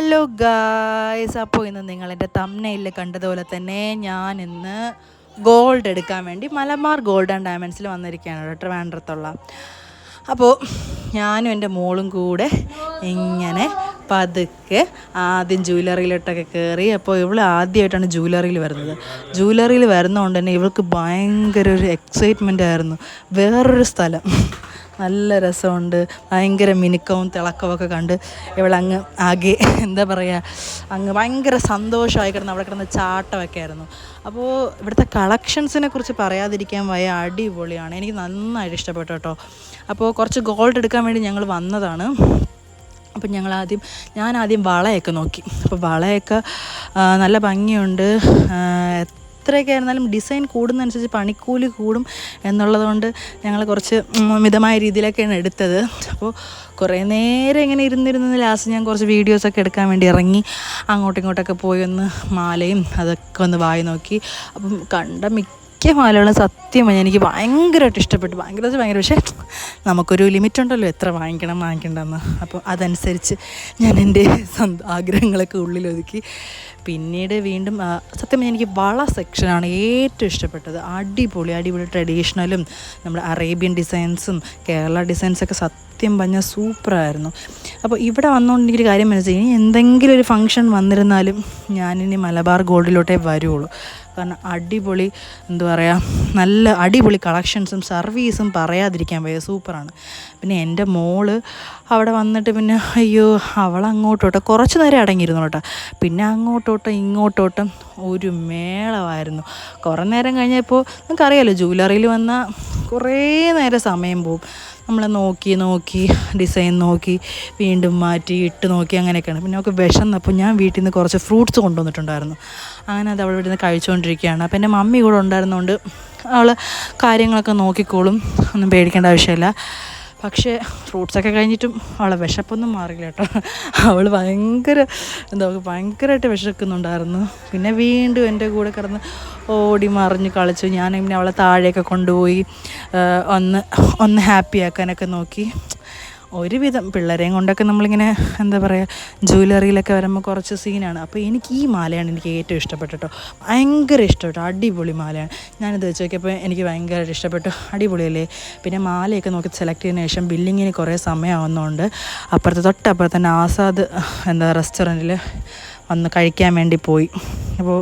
Hello guys അപ്പോൾ ഇന്ന് നിങ്ങളെന്റെ തമ്മനയിൽ കണ്ടതുപോലെ തന്നെ ഞാൻ ഇന്ന് ഗോൾഡ് എടുക്കാൻ വേണ്ടി മലബാർ ഗോൾഡ് ആൻഡ് ഡയമണ്ട്സിൽ വന്നിരിക്കുകയാണ് കേട്ടോ ട്രിവാൻഡ്രത്തുള്ള. അപ്പോൾ ഞാനും എന്റെ മോളും കൂടെ ഇങ്ങനെ പതുക്കെ ആദ്യം ജ്വല്ലറിയിലോട്ടൊക്കെ കയറി അപ്പോൾ ഇവൾ ആദ്യമായിട്ടാണ് ജ്വല്ലറിയിൽ വരുന്നത്. ജ്വല്ലറിയിൽ വരുന്നതുകൊണ്ട് തന്നെ ഇവൾക്ക് ഭയങ്കര ഒരു എക്സൈറ്റ്മെന്റ് ആയിരുന്നു. വേറൊരു സ്ഥലം. നല്ല രസമുണ്ട്. ഭയങ്കര മിനുക്കവും തിളക്കവും ഒക്കെ കണ്ട് ഇവളങ്ങ് ആകെ എന്താ പറയുക അങ്ങ് ഭയങ്കര സന്തോഷമായി കിടന്ന് അവിടെ കിടന്ന് ചാട്ടമൊക്കെ ആയിരുന്നു. അപ്പോൾ ഇവിടുത്തെ കളക്ഷൻസിനെ കുറിച്ച് പറയാതിരിക്കാൻ വയ അടിപൊളിയാണ്. എനിക്ക് നന്നായിട്ട് ഇഷ്ടപ്പെട്ടു കേട്ടോ. അപ്പോൾ കുറച്ച് ഗോൾഡ് എടുക്കാൻ വേണ്ടി ഞങ്ങൾ വന്നതാണ്. അപ്പം ഞങ്ങൾ ആദ്യം ഞാൻ ആദ്യം വളയൊക്കെ നോക്കി. അപ്പോൾ വളയൊക്കെ നല്ല ഭംഗിയുണ്ട്. എത്രയൊക്കെ ആയിരുന്നാലും ഡിസൈൻ കൂടുന്നതനുസരിച്ച് പണിക്കൂലി കൂടും എന്നുള്ളതുകൊണ്ട് ഞങ്ങൾ കുറച്ച് മിതമായ രീതിയിലൊക്കെയാണ് എടുത്തത്. അപ്പോൾ കുറേ നേരം ഇങ്ങനെ ഇരുന്നിരുന്ന് ലാസ്റ്റ് ഞാൻ കുറച്ച് വീഡിയോസൊക്കെ എടുക്കാൻ വേണ്ടി ഇറങ്ങി അങ്ങോട്ടും ഇങ്ങോട്ടൊക്കെ പോയി ഒന്ന് മാലയും അതൊക്കെ ഒന്ന് വായി നോക്കി. അപ്പം കണ്ട മിക്ക മാലകളും സത്യമായി എനിക്ക് ഭയങ്കരമായിട്ട് ഇഷ്ടപ്പെട്ടു. ഭയങ്കര ഭയങ്കര പക്ഷേ നമുക്കൊരു ലിമിറ്റ് ഉണ്ടല്ലോ എത്ര വാങ്ങിക്കണം വാങ്ങിക്കണ്ടെന്ന്. അപ്പോൾ അതനുസരിച്ച് ഞാൻ എന്റെ സ്വന്തം ആഗ്രഹങ്ങളൊക്കെ ഉള്ളിലൊതുക്കി. പിന്നീട് വീണ്ടും സത്യം എനിക്ക് വള സെക്ഷനാണ് ഏറ്റവും ഇഷ്ടപ്പെട്ടത്. അടിപൊളി അടിപൊളി ട്രഡീഷണലും നമ്മുടെ അറേബ്യൻ ഡിസൈൻസും കേരള ഡിസൈൻസൊക്കെ സത്യം പറഞ്ഞാൽ സൂപ്പറായിരുന്നു. അപ്പോൾ ഇവിടെ വന്നുകൊണ്ട് എനിക്കൊരു കാര്യം മനസ്സിലായി. ഇനി എന്തെങ്കിലും ഒരു ഫംഗ്ഷൻ വന്നിരുന്നാലും ഞാനിനി മലബാർ ഗോൾഡിലോട്ടേ വരുള്ളൂ. കാരണം അടിപൊളി എന്താ പറയുക നല്ല അടിപൊളി കളക്ഷൻസും സർവീസും പറയാതിരിക്കാൻ വയ്യ. സൂപ്പറാണ്. പിന്നെ എന്റെ മോൾ അവിടെ വന്നിട്ട് പിന്നെ അയ്യോ അവൾ അങ്ങോട്ടോട്ടെ കുറച്ച് നേരം അടങ്ങിയിരുന്നു കേട്ടോ പിന്നെ അങ്ങോട്ടോട്ടും ഇങ്ങോട്ടോട്ടും ഒരു മേളമായിരുന്നു. കുറേ നേരം കഴിഞ്ഞപ്പോൾ നമുക്കറിയാലോ ജൂലറിയിൽ വന്നാൽ കുറേ നേരം സമയം പോവും. നമ്മൾ നോക്കി നോക്കി ഡിസൈൻ നോക്കി വീണ്ടും മാറ്റി ഇട്ട് നോക്കി അങ്ങനെയൊക്കെയാണ്. പിന്നെ നമുക്ക് വിശന്നപ്പോൾ ഞാൻ വീട്ടിൽ നിന്ന് കുറച്ച് ഫ്രൂട്ട്സ് കൊണ്ടുവന്നിട്ടുണ്ടായിരുന്നു. അങ്ങനെ അത് അവൾ ഇവിടെ നിന്ന് കഴിച്ചുകൊണ്ടിരിക്കുകയാണ്. അപ്പോൾ എന്റെ മമ്മി കൂടെ ഉണ്ടായിരുന്നതുകൊണ്ട് അവൾ കാര്യങ്ങളൊക്കെ നോക്കിക്കോളും. ഒന്നും പേടിക്കേണ്ട ആവശ്യമില്ല. പക്ഷേ ഫ്രൂട്ട്സൊക്കെ കഴിഞ്ഞിട്ടും അവളെ വിശപ്പൊന്നും മാറില്ല കേട്ടോ. അവൾ ഭയങ്കര എന്താ ഭയങ്കരമായിട്ട് വിശക്കുന്നുണ്ടായിരുന്നു. പിന്നെ വീണ്ടും എന്റെ കൂടെ കിടന്ന് ഓടി മറിഞ്ഞ് കളിച്ചു. ഞാൻ പിന്നെ അവളെ താഴെയൊക്കെ കൊണ്ടുപോയി ഒന്ന് ഒന്ന് ഹാപ്പിയാക്കാനൊക്കെ നോക്കി. ഒരുവിധം പിള്ളേരെയും കൊണ്ടൊക്കെ നമ്മളിങ്ങനെ എന്താ പറയുക ജ്വല്ലറിയിലൊക്കെ വരുമ്പോൾ കുറച്ച് സീനാണ് അപ്പോൾ എനിക്ക് ഈ മാലയാണ് എനിക്ക് ഏറ്റവും ഇഷ്ടപ്പെട്ടു ഭയങ്കര ഇഷ്ടപ്പെട്ടു. അടിപൊളി മാലയാണ്. ഞാനിത് വെച്ച് നോക്കിയപ്പോൾ എനിക്ക് ഭയങ്കരമായിട്ട് ഇഷ്ടപ്പെട്ടു. അടിപൊളിയല്ലേ? പിന്നെ മാലയൊക്കെ നോക്കി സെലക്ട് ചെയ്തതിന് ശേഷം ബില്ലിങ്ങിന് കുറേ സമയമാവുന്നതുകൊണ്ട് അപ്പുറത്ത് തൊട്ടപ്പുറത്ത് തന്നെ ആസാദ് എന്താ റെസ്റ്റോറന്റിൽ വന്ന് കഴിക്കാൻ വേണ്ടി പോയി. അപ്പോൾ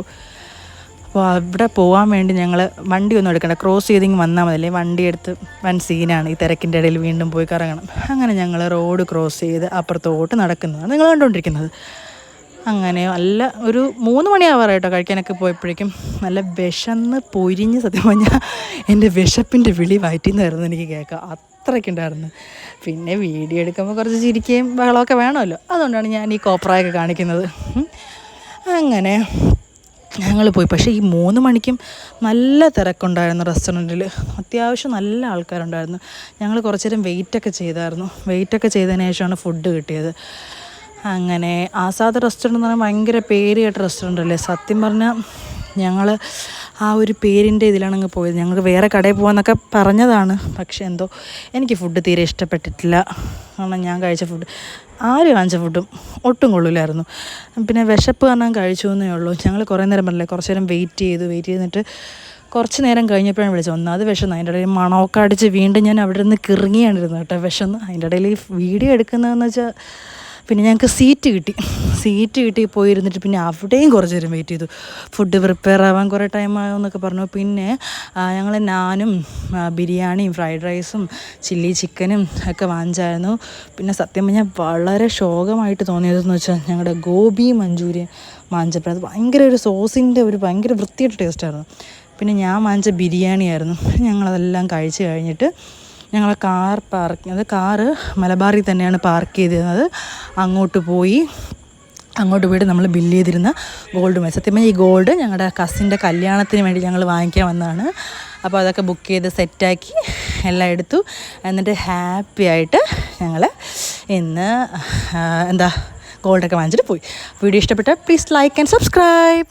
അപ്പോൾ അവിടെ പോകാൻ വേണ്ടി ഞങ്ങൾ വണ്ടി ഒന്നും എടുക്കണ്ട. ക്രോസ് ചെയ്തിങ് വന്നാൽ മതിയല്ലേ വണ്ടി എടുത്ത് വൻ സീനാണ് ഈ തിരക്കിന്റെ ഇടയിൽ വീണ്ടും പോയി കറങ്ങണം. അങ്ങനെ ഞങ്ങൾ റോഡ് ക്രോസ് ചെയ്ത് അപ്പുറത്തോട്ട് നടക്കുന്നതാണ് നിങ്ങൾ കണ്ടുകൊണ്ടിരിക്കുന്നത് അങ്ങനെ നല്ല ഒരു മൂന്ന് മണിയാവാറ കേട്ടോ കഴിക്കാനൊക്കെ പോയപ്പോഴേക്കും. നല്ല വിശന്ന് പൊരിഞ്ഞ് സത്യം പറഞ്ഞാൽ എന്റെ വിശപ്പിന്റെ വിളി വയറ്റിന്നായിരുന്നു എനിക്ക് കേൾക്കാം അത്രയ്ക്ക് ഉണ്ടായിരുന്നു. പിന്നെ വീഡിയോ എടുക്കുമ്പോൾ കുറച്ച് ചിരിക്കുകയും ബഹളമൊക്കെ വേണമല്ലോ. അതുകൊണ്ടാണ് ഞാൻ ഈ കോപ്രായൊക്കെ കാണിക്കുന്നത്. അങ്ങനെ ഞങ്ങൾ പോയി. പക്ഷേ ഈ മൂന്ന് മണിക്കും നല്ല തിരക്കുണ്ടായിരുന്നു റെസ്റ്റോറന്റിൽ അത്യാവശ്യം നല്ല ആൾക്കാരുണ്ടായിരുന്നു. ഞങ്ങൾ കുറച്ച് നേരം വെയിറ്റൊക്കെ ചെയ്തായിരുന്നു. വെയിറ്റൊക്കെ ചെയ്തതിന് ശേഷമാണ് ഫുഡ് കിട്ടിയത്. അങ്ങനെ ആസാദ് റെസ്റ്റോറന്റ് എന്ന് പറഞ്ഞാൽ ഭയങ്കര പേര് കേട്ട റെസ്റ്റോറന്റ് അല്ലേ സത്യം പറഞ്ഞാൽ ഞങ്ങൾ ആ ഒരു പേരിന്റെ ഇതിലാണ് അങ്ങ് പോയത്. ഞങ്ങൾക്ക് വേറെ കടയിൽ പോകാമെന്നൊക്കെ പറഞ്ഞതാണ്. പക്ഷേ എന്തോ എനിക്ക് ഫുഡ് തീരെ ഇഷ്ടപ്പെട്ടിട്ടില്ല. കാരണം ഞാൻ കഴിച്ച ഫുഡ് ആര് കാണിച്ച ഫുഡും ഒട്ടും കൊള്ളില്ലായിരുന്നു പിന്നെ വിശപ്പ് കാരണം കഴിച്ചു എന്നേ ഉള്ളൂ. ഞങ്ങൾ കുറേ നേരം പറഞ്ഞില്ലേ കുറച്ച് നേരം വെയിറ്റ് ചെയ്തു. വെയിറ്റ് ചെയ്തിട്ട് കുറച്ച് നേരം കഴിഞ്ഞപ്പോഴാണ് വിളിച്ചത്. ഒന്നാമത് വിഷം അതിന്റെ ഇടയിൽ മണമൊക്കെ അടിച്ച് വീണ്ടും ഞാൻ അവിടെ നിന്ന് കിറങ്ങിയാണ് ഇരുന്നത് കേട്ടോ വിഷം അതിന്റെ ഇടയിൽ വീഡിയോ എടുക്കുന്നതെന്ന് വെച്ചാൽ പിന്നെ ഞങ്ങൾക്ക് സീറ്റ് കിട്ടി. സീറ്റ് കിട്ടി പോയിരുന്നിട്ട് പിന്നെ അവിടെയും കുറച്ച് നേരം വെയിറ്റ് ചെയ്തു. ഫുഡ് പ്രിപ്പയർ ആവാൻ കുറേ ടൈം ആകുമെന്നൊക്കെ പറഞ്ഞു. പിന്നെ ഞങ്ങൾ നാനും ബിരിയാണിയും ഫ്രൈഡ് റൈസും ചില്ലി ചിക്കനും ഒക്കെ വാങ്ങിച്ചായിരുന്നു. പിന്നെ സത്യം പറഞ്ഞാൽ വളരെ ശോകമായിട്ട് തോന്നിയതെന്ന് വെച്ചാൽ ഞങ്ങളുടെ ഗോപി മഞ്ചൂരിയൻ വാങ്ങിച്ചപ്പോൾ അത് ഭയങ്കര ഒരു സോസിന്റെ ഒരു ഭയങ്കര വൃത്തിയായിട്ട് ടേസ്റ്റായിരുന്നു പിന്നെ ഞാൻ വാങ്ങിച്ച ബിരിയാണി ആയിരുന്നു ഞങ്ങളതെല്ലാം കഴിച്ച് കഴിഞ്ഞിട്ട് ഞങ്ങൾ കാർ പാർക്ക് അത് കാറ് മലബാറിൽ തന്നെയാണ് പാർക്ക് ചെയ്തിരുന്നത്. അങ്ങോട്ട് പോയി അങ്ങോട്ട് പോയിട്ട് നമ്മൾ ബില്ല് ചെയ്തിരുന്ന ഗോൾഡ് മേ സത്യമായി ഈ ഗോൾഡ് ഞങ്ങളുടെ കസിന്റെ കല്യാണത്തിന് വേണ്ടി ഞങ്ങൾ വാങ്ങിക്കാൻ വന്നതാണ്. അപ്പോൾ അതൊക്കെ ബുക്ക് ചെയ്ത് സെറ്റാക്കി എല്ലാം എടുത്തു. എന്നിട്ട് ഹാപ്പി ആയിട്ട് ഞങ്ങൾ ഇന്ന് എന്താ ഗോൾഡൊക്കെ വാങ്ങിച്ചിട്ട് പോയി. വീഡിയോ ഇഷ്ടപ്പെട്ടാൽ പ്ലീസ് ലൈക്ക് ആൻഡ് സബ്സ്ക്രൈബ്